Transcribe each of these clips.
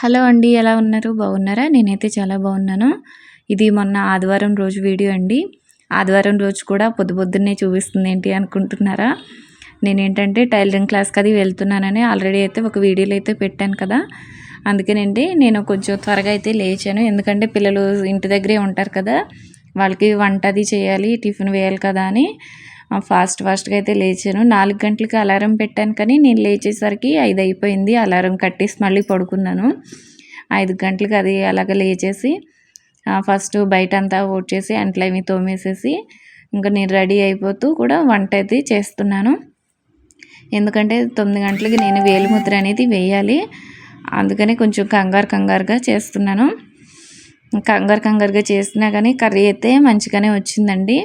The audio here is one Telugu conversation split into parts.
హలో అండి ఎలా ఉన్నారు? బాగున్నారా? నేనైతే చాలా బాగున్నాను. ఇది మొన్న ఆదివారం రోజు వీడియో అండి. ఆదివారం రోజు కూడా పొద్దు పొద్దున్నే చూపిస్తుంది ఏంటి అనుకుంటున్నారా? నేనేంటంటే టైలరింగ్ క్లాస్కి అది వెళ్తున్నానని ఆల్రెడీ అయితే ఒక వీడియోలో అయితే పెట్టాను కదా. అందుకేనండి నేను కొంచెం త్వరగా అయితే లేచాను. ఎందుకంటే పిల్లలు ఇంటి దగ్గరే ఉంటారు కదా. వాళ్ళకి వంట అది చేయాలి టిఫిన్ వేయాలి కదా అని. ఫాస్ట్ ఫాస్ట్గా అయితే లేచాను. నాలుగు గంటలకి అలారం పెట్టాను కానీ నేను లేచేసరికి ఐదు అయిపోయింది. అలారం కట్టేసి మళ్ళీ పడుకున్నాను. ఐదు గంటలకి అది అలాగ లేచేసి ఫస్ట్ బయట అంతా చేసి అంట్లు అవి తోమేసేసి ఇంకా నేను రెడీ అయిపోతూ కూడా వంట అయితే చేస్తున్నాను. ఎందుకంటే తొమ్మిది గంటలకి నేను వేలిముద్ర అనేది వేయాలి. అందుకని కొంచెం కంగారు కంగారుగా చేస్తున్నాను. కంగారు కంగారుగా చేసినా కానీ కర్రీ అయితే మంచిగానే వచ్చిందండి.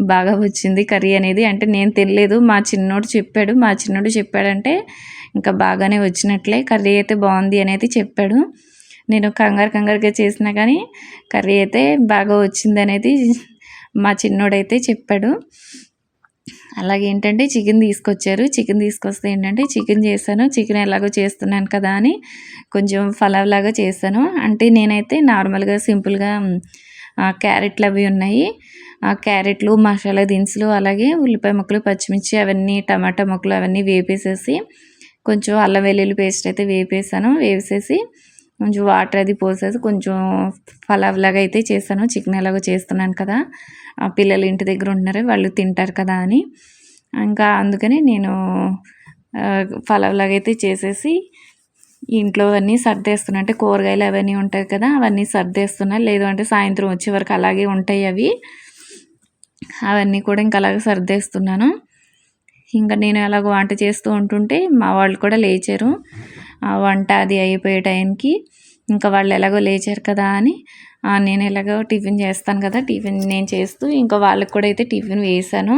బాగా వచ్చింది కర్రీ అనేది. అంటే నేను తెలియలేదు మా చిన్నోడు చెప్పాడు. మా చిన్నోడు చెప్పాడంటే ఇంకా బాగానే వచ్చినట్లే కర్రీ అయితే బాగుంది అనేది చెప్పాడు. నేను కంగారు కంగారుగా చేసినా కానీ కర్రీ అయితే బాగా వచ్చింది అనేది మా చిన్నోడైతే చెప్పాడు. అలాగే ఏంటంటే చికెన్ తీసుకొచ్చారు. చికెన్ తీసుకొస్తే ఏంటంటే చికెన్ చేశాను చికెన్ ఎలాగో చేస్తున్నాను కదా అని కొంచెం ఫలావ్ లాగా చేశాను. అంటే నేనైతే నార్మల్గా సింపుల్గా క్యారెట్లు అవి ఉన్నాయి. క్యారెట్లు మసాలా దినుసులు అలాగే ఉల్లిపాయ ముక్కలు పచ్చిమిర్చి అవన్నీ టమాటా ముక్కలు అవన్నీ వేపేసేసి కొంచెం అల్లం వెల్లుల్లి పేస్ట్ అయితే వేపేసాను. వేసేసి కొంచెం వాటర్ అది పోసేసి కొంచెం పలావ్ లాగా అయితే చేశాను. చికెన్ ఎలాగో చేస్తున్నాను కదా పిల్లలు ఇంటి దగ్గర ఉంటున్నారు వాళ్ళు తింటారు కదా అని. ఇంకా అందుకని నేను పలావ్ లాగా అయితే చేసేసి ఇంట్లో అవన్నీ సర్దేస్తున్నా. అంటే కూరగాయలు అవన్నీ ఉంటాయి కదా అవన్నీ సర్దేస్తున్నా. లేదు అంటే సాయంత్రం వచ్చే వరకు అలాగే ఉంటాయి అవి. అవన్నీ కూడా ఇంకా అలాగే సర్దేస్తున్నాను. ఇంకా నేను అలాగ వంట చేస్తూ ఉంటుంటే మా వాళ్ళు కూడా లేచారు. వంట అది అయిపోయే టైంకి ఇంకా వాళ్ళు ఎలాగో లేచారు కదా అని నేను ఎలాగో టిఫిన్ చేస్తాను కదా టిఫిన్ నేను చేస్తూ ఇంకా వాళ్ళకి కూడా అయితే టిఫిన్ వేసాను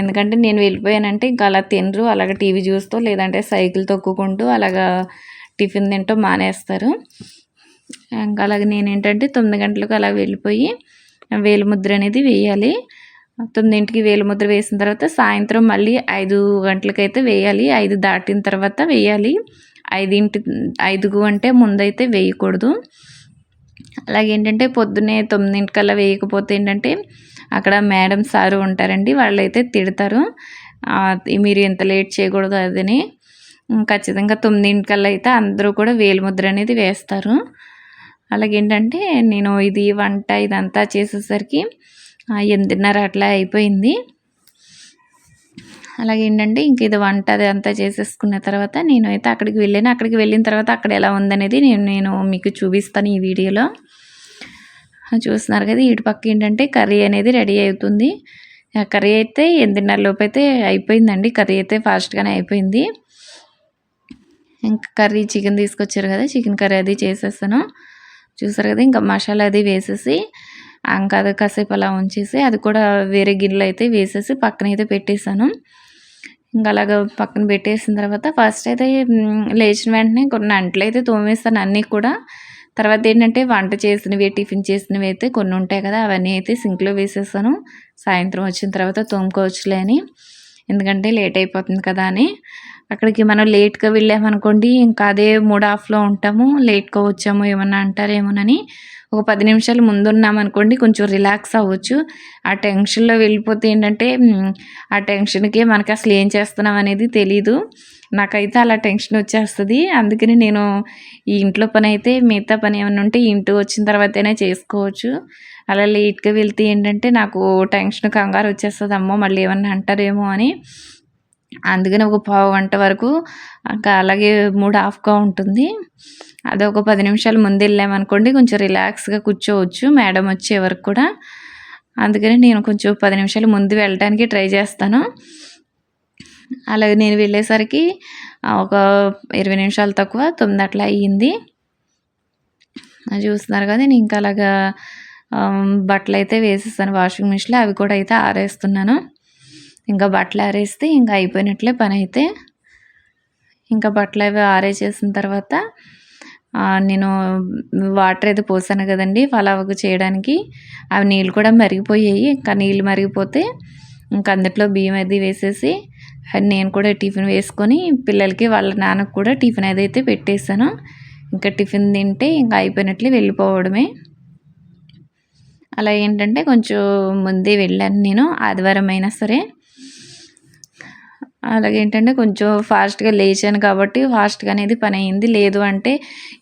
ఎందుకంటే నేను వెళ్ళిపోయానంటే ఇంకా అలా తినరు అలాగ టీవీ చూస్తూ లేదంటే సైకిల్ తొక్కుకుంటూ అలాగా టిఫిన్ తింటూ మానేస్తారు. ఇంకా అలాగే నేను ఏంటంటే తొమ్మిది గంటలకు అలా వెళ్ళిపోయి వేలుముద్ర అనేది వేయాలి. తొమ్మిదింటికి వేలుముద్ర వేసిన తర్వాత సాయంత్రం మళ్ళీ ఐదు గంటలకైతే వేయాలి. ఐదు దాటిన తర్వాత వేయాలి. ఐదింటి ఐదుగు అంటే ముందైతే వేయకూడదు. అలాగే ఏంటంటే పొద్దున్నే తొమ్మిదింటికల్లా వేయకపోతే ఏంటంటే అక్కడ మేడం సారు ఉంటారండి వాళ్ళు అయితే తిడతారు మీరు ఎంత లేట్ చేయకూడదు అదని. ఖచ్చితంగా తొమ్మిదింటికల్లా అయితే అందరూ కూడా వేలుముద్ర అనేది వేస్తారు. అలాగేంటంటే నేను ఇది వంట ఇదంతా చేసేసరికి ఎనిమిదిన్నర అట్లా అయిపోయింది. అలాగే ఏంటంటే ఇంక ఇది వంట అది అంతా చేసేసుకున్న తర్వాత నేను అయితే అక్కడికి వెళ్ళాను. అక్కడికి వెళ్ళిన తర్వాత అక్కడ ఎలా ఉందనేది నేను నేను మీకు చూపిస్తాను ఈ వీడియోలో. చూస్తున్నారు కదా ఇటు పక్క ఏంటంటే కర్రీ అనేది రెడీ అవుతుంది. కర్రీ అయితే ఎనిమిదిన్నర లోపు అయితే అయిపోయిందండి. కర్రీ అయితే ఫాస్ట్గానే అయిపోయింది. ఇంకా కర్రీ చికెన్ తీసుకొచ్చారు కదా చికెన్ కర్రీ అది చేసేస్తాను. చూసారు కదా ఇంకా మసాలా అది వేసేసి ఇంకా అది కాసేపు అలా ఉంచేసి అది కూడా వేరే గిన్నెలో అయితే వేసేసి పక్కన అయితే పెట్టేశాను. ఇంకా అలాగ పక్కన పెట్టేసిన తర్వాత ఫస్ట్ అయితే లేచిన వెంటనే కొన్ని అంట్లు అయితే తోమేస్తాను అన్నీ కూడా. తర్వాత ఏంటంటే వంట చేసినవి టిఫిన్ చేసినవి అయితే కొన్ని ఉంటాయి కదా అవన్నీ అయితే సింక్లో వేసేస్తాను. సాయంత్రం వచ్చిన తర్వాత తోముకోవచ్చులే అని. ఎందుకంటే లేట్ అయిపోతుంది కదా అని. అక్కడికి మనం లేట్గా వెళ్ళామనుకోండి ఇంకా అదే మూడ్ ఆఫ్లో ఉంటాము. లేట్గా వచ్చాము ఏమన్నా అంటారేమోనని ఒక పది నిమిషాలు ముందున్నామనుకోండి కొంచెం రిలాక్స్ అవ్వచ్చు. ఆ టెన్షన్లో వెళ్ళిపోతే ఏంటంటే ఆ టెన్షన్కి మనకి అసలు ఏం చేస్తున్నాం అనేది తెలీదు. నాకైతే అలా టెన్షన్ వచ్చేస్తుంది. అందుకని నేను ఈ ఇంట్లో పని అయితే మిగతా పని ఏమైనా ఉంటే ఇంటి వచ్చిన తర్వాతనే చేసుకోవచ్చు. అలా లేట్గా వెళ్తే ఏంటంటే నాకు టెన్షన్ కంగారు వచ్చేస్తుంది అమ్మో మళ్ళీ ఏమన్నా అంటారేమో అని అందుకని ఒక పావు గంట వరకు ఇంకా అలాగే మూడు ఆఫ్గా ఉంటుంది. అది ఒక పది నిమిషాలు ముందు వెళ్ళామనుకోండి కొంచెం రిలాక్స్గా కూర్చోవచ్చు. మేడం వచ్చే వరకు కూడా. అందుకని నేను కొంచెం పది నిమిషాలు ముందు వెళ్ళడానికి ట్రై చేస్తాను. అలాగే నేను వెళ్ళేసరికి ఒక ఇరవై నిమిషాలు తక్కువ తొమ్మిది అట్లా అయ్యింది. చూస్తున్నారు కదా నేను ఇంకా అలాగా బట్టలు అయితే వేసేస్తాను వాషింగ్ మిషన్లో. అవి కూడా అయితే ఆరేస్తున్నాను. ఇంకా బట్టలు ఆరేస్తే ఇంకా అయిపోయినట్లే పని అయితే. ఇంకా బట్టలు అవి ఆరేసేసిన తర్వాత నేను వాటర్ అయితే పోసాను కదండి పలావుకు చేయడానికి. అవి నీళ్ళు కూడా మరిగిపోయాయి. ఇంకా నీళ్ళు మరిగిపోతే ఇంకా అందుట్లో బియ్యం అది వేసేసి నేను కూడా టిఫిన్ వేసుకొని పిల్లలకి వాళ్ళ నాన్నకు కూడా టిఫిన్ అయితే పెట్టేశాను. ఇంకా టిఫిన్ తింటే ఇంకా అయిపోయినట్లు వెళ్ళిపోవడమే. అలా ఏంటంటే కొంచెం ముందే వెళ్ళాను నేను ఆదివారం అయినా సరే. అలాగే ఏంటంటే కొంచెం ఫాస్ట్గా లేచాను కాబట్టి ఫాస్ట్గా అనేది పని అయింది. లేదు అంటే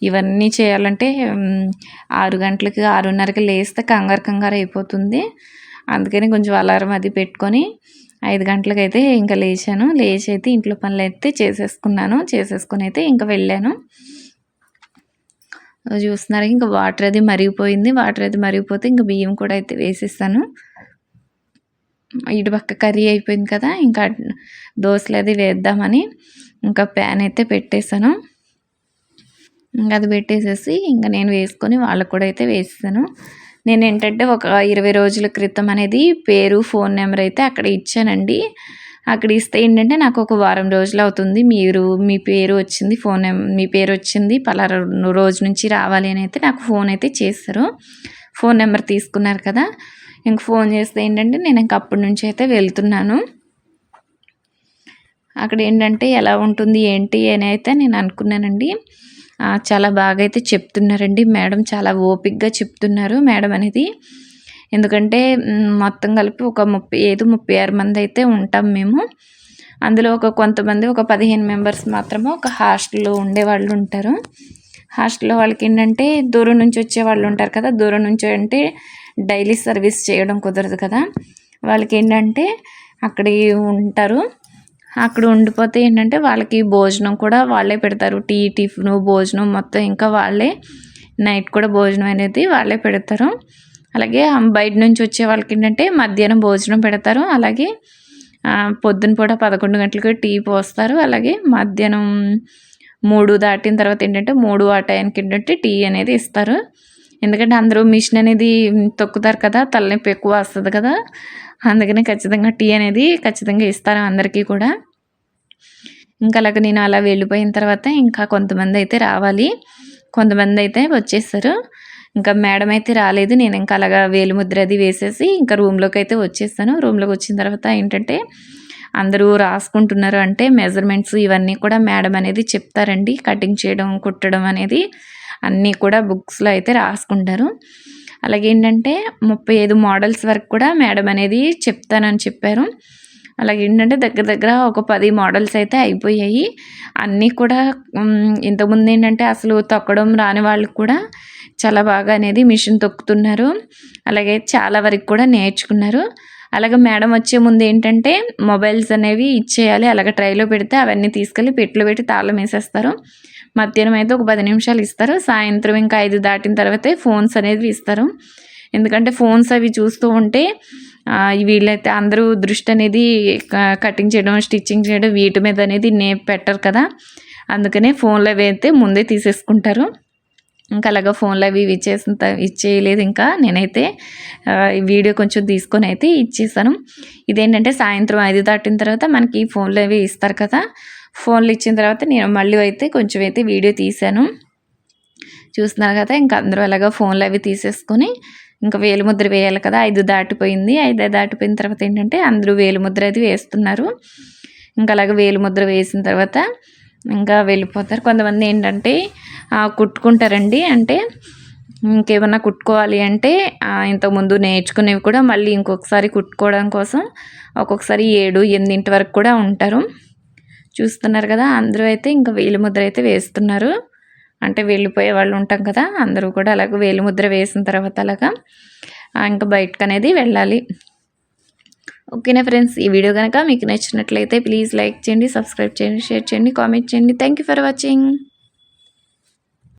ఇవన్నీ చేయాలంటే ఆరు గంటలకి ఆరున్నరకి లేస్తే కంగారు కంగారు అయిపోతుంది. అందుకని కొంచెం అలారం అది పెట్టుకొని ఐదు గంటలకు అయితే ఇంకా లేచాను. లేచి అయితే ఇంట్లో పనులు అయితే చేసేసుకున్నాను. చేసేసుకుని అయితే ఇంకా వెళ్ళాను. చూస్తున్నారు ఇంకా వాటర్ అది మరిగిపోయింది. వాటర్ అది మరిగిపోతే ఇంకా బియ్యం కూడా అయితే వేసేస్తాను. ఇటు పక్క కర్రీ అయిపోయింది కదా ఇంకా దోశలు అది వేద్దామని ఇంకా ప్యాన్ అయితే పెట్టేశాను. ఇంకా అది పెట్టేసేసి ఇంకా నేను వేసుకొని వాళ్ళకు కూడా అయితే వేసేసాను. నేను ఏంటంటే ఒక ఇరవై రోజుల క్రితం అనేది పేరు ఫోన్ నెంబర్ అయితే అక్కడ ఇచ్చానండి. అక్కడ ఇస్తే ఏంటంటే నాకు ఒక వారం రోజులు అవుతుంది. మీరు మీ పేరు వచ్చింది ఫోన్ మీ పేరు వచ్చింది పలానా రోజు నుంచి రావాలి అని అయితే నాకు ఫోన్ అయితే చేస్తారు ఫోన్ నెంబర్ తీసుకున్నారు కదా. ఇంక ఫోన్ చేస్తే ఏంటంటే నేను ఇంక అప్పటి నుంచి అయితే వెళ్తున్నాను. అక్కడ ఏంటంటే ఎలా ఉంటుంది ఏంటి అని అయితే నేను అనుకున్నానండి. చాలా బాగా అయితే చెప్తున్నారండి. మేడం చాలా ఓపిక్గా చెప్తున్నారు మేడం అనేది. ఎందుకంటే మొత్తం కలిపి ఒక ముప్పై ఐదు ముప్పై ఆరు మంది అయితే ఉంటాం మేము. అందులో ఒక కొంతమంది ఒక పదిహేను మెంబర్స్ మాత్రమే ఒక హాస్టల్లో ఉండే వాళ్ళు ఉంటారు. హాస్టల్లో వాళ్ళకి ఏంటంటే దూరం నుంచి వచ్చే వాళ్ళు ఉంటారు కదా దూరం నుంచి అంటే డైలీ సర్వీస్ చేయడం కుదరదు కదా. వాళ్ళకి ఏంటంటే అక్కడ ఉంటారు. అక్కడ ఉండిపోతే ఏంటంటే వాళ్ళకి భోజనం కూడా వాళ్ళే పెడతారు. టీ టిఫిన్ భోజనం మొత్తం ఇంకా వాళ్ళే నైట్ కూడా భోజనం అనేది వాళ్ళే పెడతారు. అలాగే బయట నుంచి వచ్చే వాళ్ళకి ఏంటంటే మధ్యాహ్నం భోజనం పెడతారు. అలాగే పొద్దున పూట పదకొండు గంటలకు టీ పోస్తారు. అలాగే మధ్యాహ్నం మూడు దాటిన తర్వాత ఏంటంటే మూడు ఆ టైంకి ఏంటంటే టీ అనేది ఇస్తారు. ఎందుకంటే అందరూ మిషన్ అనేది తొక్కుతారు కదా తలనొప్పి ఎక్కువ వస్తుంది కదా. అందుకని ఖచ్చితంగా టీ అనేది ఖచ్చితంగా ఇస్తారు అందరికీ కూడా. ఇంకా అలాగ నేను అలా వెళ్ళిపోయిన తర్వాత ఇంకా కొంతమంది అయితే రావాలి. కొంతమంది అయితే వచ్చేసారు ఇంకా మేడం అయితే రాలేదు. నేను ఇంకా అలాగా వేలుముద్ర అది వేసేసి ఇంకా రూమ్లోకి అయితే వచ్చేసాను రూమ్లోకి వచ్చిన తర్వాత ఏంటంటే అందరూ రాసుకుంటున్నారు అంటే మెజర్మెంట్స్ ఇవన్నీ కూడా మేడం అనేది చెప్తారండి. కటింగ్ చేయడం కుట్టడం అనేది అన్నీ కూడా బుక్స్లో అయితే రాసుకుంటారు. అలాగే ఏంటంటే ముప్పై ఐదు మోడల్స్ వరకు కూడా మేడం అనేది చెప్తానని చెప్పారు. అలాగే ఏంటంటే దగ్గర దగ్గర ఒక పది మోడల్స్ అయితే అయిపోయాయి. అన్నీ కూడా ఇంతకుముందు ఏంటంటే అసలు తొక్కడం రాని వాళ్ళకి కూడా చాలా బాగా అనేది మిషన్ తొక్కుతున్నారు. అలాగే చాలా వరకు కూడా నేర్చుకున్నారు. అలాగే మేడం వచ్చే ముందు ఏంటంటే మొబైల్స్ అనేవి ఇచ్చేయాలి అలాగే ట్రైలో పెడితే అవన్నీ తీసుకెళ్ళి పెట్టులో పెట్టి తాళం వేసేస్తారు. మధ్యాహ్నం అయితే ఒక పది నిమిషాలు ఇస్తారు. సాయంత్రం ఇంకా ఐదు దాటిన తర్వాతే ఫోన్స్ అనేది ఇస్తారు. ఎందుకంటే ఫోన్స్ అవి చూస్తూ ఉంటే వీళ్ళైతే అందరూ దృష్టి అనేది కటింగ్ చేయడం స్టిచ్చింగ్ చేయడం వీటి మీద అనేది నే పెట్టరు కదా. అందుకనే ఫోన్లో అయితే ముందే తీసేసుకుంటారు. ఇంకా అలాగా ఫోన్లో అవి ఇచ్చేసిన ఇచ్చేయలేదు ఇంకా. నేనైతే వీడియో కొంచెం తీసుకొని అయితే ఇచ్చేసాను. ఇదేంటంటే సాయంత్రం ఐదు దాటిన తర్వాత మనకి ఫోన్లో అవి ఇస్తారు కదా. ఫోన్లు ఇచ్చిన తర్వాత నేను మళ్ళీ అయితే కొంచెం అయితే వీడియో తీశాను. చూస్తున్నారు కదా ఇంకా అందరూ అలాగా ఫోన్లు అవి తీసేసుకొని ఇంకా వేలుముద్ర వేయాలి కదా. ఐదు దాటిపోయింది. ఐదు దాటిపోయిన తర్వాత ఏంటంటే అందరూ వేలుముద్ర అది వేస్తున్నారు. ఇంకా అలాగే వేలుముద్ర వేసిన తర్వాత ఇంకా వెళ్ళిపోతారు. కొంతమంది ఏంటంటే కుట్టుకుంటారండి. అంటే ఇంకేమన్నా కుట్టుకోవాలి అంటే ఇంతకుముందు నేర్చుకునేవి కూడా మళ్ళీ ఇంకొకసారి కుట్టుకోవడం కోసం ఒక్కొక్కసారి ఏడు ఎనిమిదింటి వరకు కూడా ఉంటారు. చూస్తున్నారు కదా అందరూ అయితే ఇంకా వేలిముద్ర అయితే వేస్తున్నారు. అంటే వెళ్ళిపోయే వాళ్ళు ఉంటాం కదా అందరూ కూడా అలాగే వేలిముద్ర వేసిన తర్వాత అలాగా ఇంకా బయటకు అనేది వెళ్ళాలి. ఓకేనా ఫ్రెండ్స్? ఈ వీడియో కనుక మీకు నచ్చినట్లయితే ప్లీజ్ లైక్ చేయండి సబ్స్క్రైబ్ చేయండి షేర్ చేయండి కామెంట్ చేయండి. Thank for watching